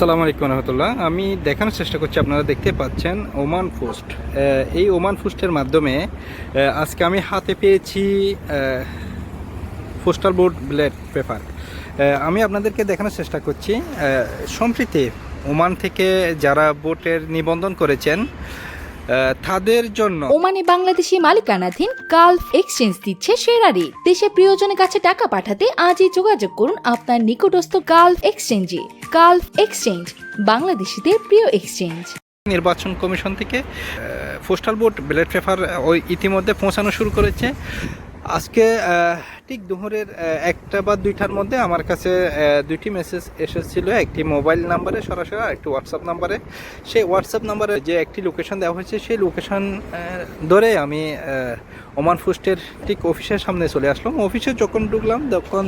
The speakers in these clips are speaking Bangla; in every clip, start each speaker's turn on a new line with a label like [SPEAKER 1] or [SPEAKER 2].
[SPEAKER 1] সালাম আলাইকুম রহমতুল্লাহ। আমি দেখানোর চেষ্টা করছি, আপনারা দেখতে পাচ্ছেন ওমান পোস্ট। এই ওমান পোস্টের মাধ্যমে আজকে আমি হাতে পেয়েছি পোস্টাল বোর্ড ব্লেড পেপার আমি আপনাদেরকে দেখানোর চেষ্টা করছি সম্প্রতি ওমান থেকে যারা বোটের নিবন্ধন করেছেন তাদের জন্য।
[SPEAKER 2] ওমানে বাংলাদেশি মালিকানাধীন গালফ এক্সচেঞ্জ দিচ্ছে সেরা দেশে প্রিয়জনের কাছে টাকা পাঠাতে আজই যোগাযোগ করুন আপনার নিকটস্থ গালফ এক্সচেঞ্জে। গালফ এক্সচেঞ্জ, বাংলাদেশিদের প্রিয় এক্সচেঞ্জ।
[SPEAKER 1] নির্বাচন কমিশন থেকে পোস্টাল বোর্ড ব্যালট পেপার, ওই ইতিমধ্যে পৌঁছানো শুরু করেছে। আজকে ঠিক দুপুরের আহ, একটা বা দুইটার মধ্যে আমার কাছে দুইটি মেসেজ এসেছিল। একটি মোবাইল নাম্বারে সরাসরি আর একটি হোয়াটসঅ্যাপ নাম্বারে সেই হোয়াটসঅ্যাপ নাম্বারে যে একটি লোকেশন দেওয়া হয়েছে সেই লোকেশন ধরে আমি ওমান পোস্টের ঠিক অফিসের সামনে চলে আসলাম। অফিসে যখন ঢুকলাম তখন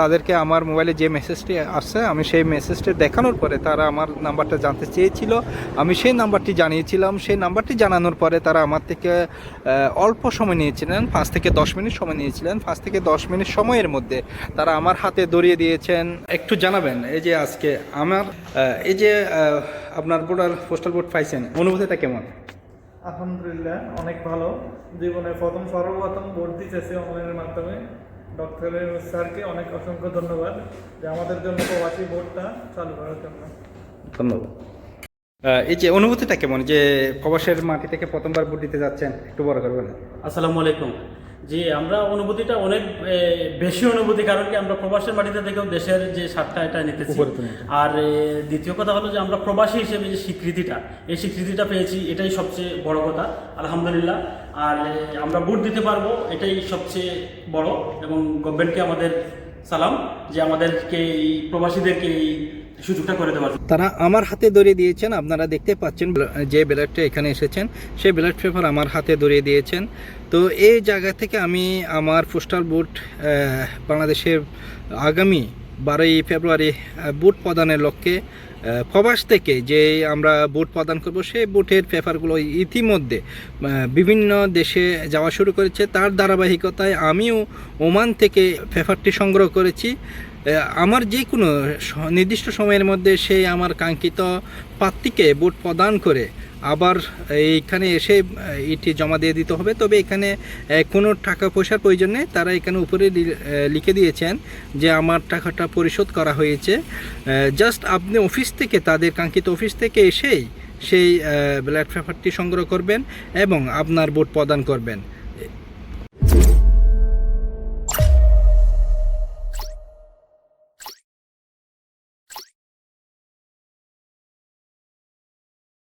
[SPEAKER 1] তাদেরকে আমার মোবাইলে যে মেসেজটি আসছে আমি সেই মেসেজটি দেখানোর পরে তারা আমার নাম্বারটা জানতে চেয়েছিল। আমি সেই নাম্বারটি জানিয়েছিলাম। সেই নাম্বারটি জানানোর পরে তারা আমার থেকে অল্প সময় নিয়েছিলেন। পাঁচ থেকে দশ মিনিট সময় নিয়েছিলেন। পাঁচ থেকে দশ মিনিট সময়ের মধ্যে তারা আমার হাতে ধরিয়ে দিয়েছেন। একটু জানাবেন এই যে আজকে আমার এই যে আপনার বোর্ডার পোস্টাল বোর্ড পাইছেন অনুভূতিটা কেমন?
[SPEAKER 3] আলহামদুলিল্লাহ অনেক ভালো। জীবনে প্রথম সর্বপ্রথম ভোট দিতেছে অনলাইনের মাধ্যমে। ডক্টর স্যারকে অনেক অসংখ্য ধন্যবাদ যে আমাদের জন্য প্রবাসী ভোটটা চালু করার জন্য।
[SPEAKER 1] ধন্যবাদ। এই যে অনুভূতিটা কেমন? যে প্রবাসের মাটি থেকে প্রথমবার ভোট দিতে যাচ্ছেন একটু বড় করবেন।
[SPEAKER 4] আসসালামু আলাইকুম। জি আমরা অনুভূতিটা অনেক বেশি অনুভূতি কারণ কি আমরা প্রবাসের মাটিতে থেকেও দেশের যে স্বাদটা এটা নিতেছি। আর দ্বিতীয় কথা হলো যে আমরা প্রবাসী হিসেবে যে স্বীকৃতিটা এই স্বীকৃতিটা পেয়েছি এটাই সবচেয়ে বড় কথা আলহামদুলিল্লাহ আর আমরা ভোট দিতে পারব এটাই সবচেয়ে বড় এবং গভর্নমেন্টকে আমাদের সালাম যে আমাদেরকে এই প্রবাসীদেরকে এই সুযোগটা করে দেওয়ার
[SPEAKER 1] তারা আমার হাতে ধরিয়ে দিয়েছেন, আপনারা দেখতে পাচ্ছেন যে ব্যালটটা এখানে এসেছেন, সেই ব্যালট পেপার আমার হাতে ধরিয়ে দিয়েছেন। তো এই জায়গা থেকে আমি আমার পোস্টাল বুট বাংলাদেশের আগামী বারোই ফেব্রুয়ারি বুট প্রদানের লক্ষ্যে প্রবাস থেকে যে আমরা বুট প্রদান করব, সেই বুটের পেপারগুলো ইতিমধ্যে বিভিন্ন দেশে যাওয়া শুরু করেছে। তার ধারাবাহিকতায় আমিও ওমান থেকে পেপারটি সংগ্রহ করেছি। আমার যে কোনো নির্দিষ্ট সময়ের মধ্যে সেই আমার কাঙ্ক্ষিত প্রার্থীকে ভোট প্রদান করে আবার এইখানে এসে এটি জমা দিয়ে দিতে হবে। তবে এখানে কোনো টাকা পয়সার প্রয়োজন নেই। তারা এখানে উপরে লিখে দিয়েছেন যে আমার টাকাটা পরিশোধ করা হয়েছে। জাস্ট আপনি অফিস থেকে, তাদের কাঙ্ক্ষিত অফিস থেকে এসেই সেই ব্যালট পেপারটি সংগ্রহ করবেন এবং আপনার ভোট প্রদান করবেন।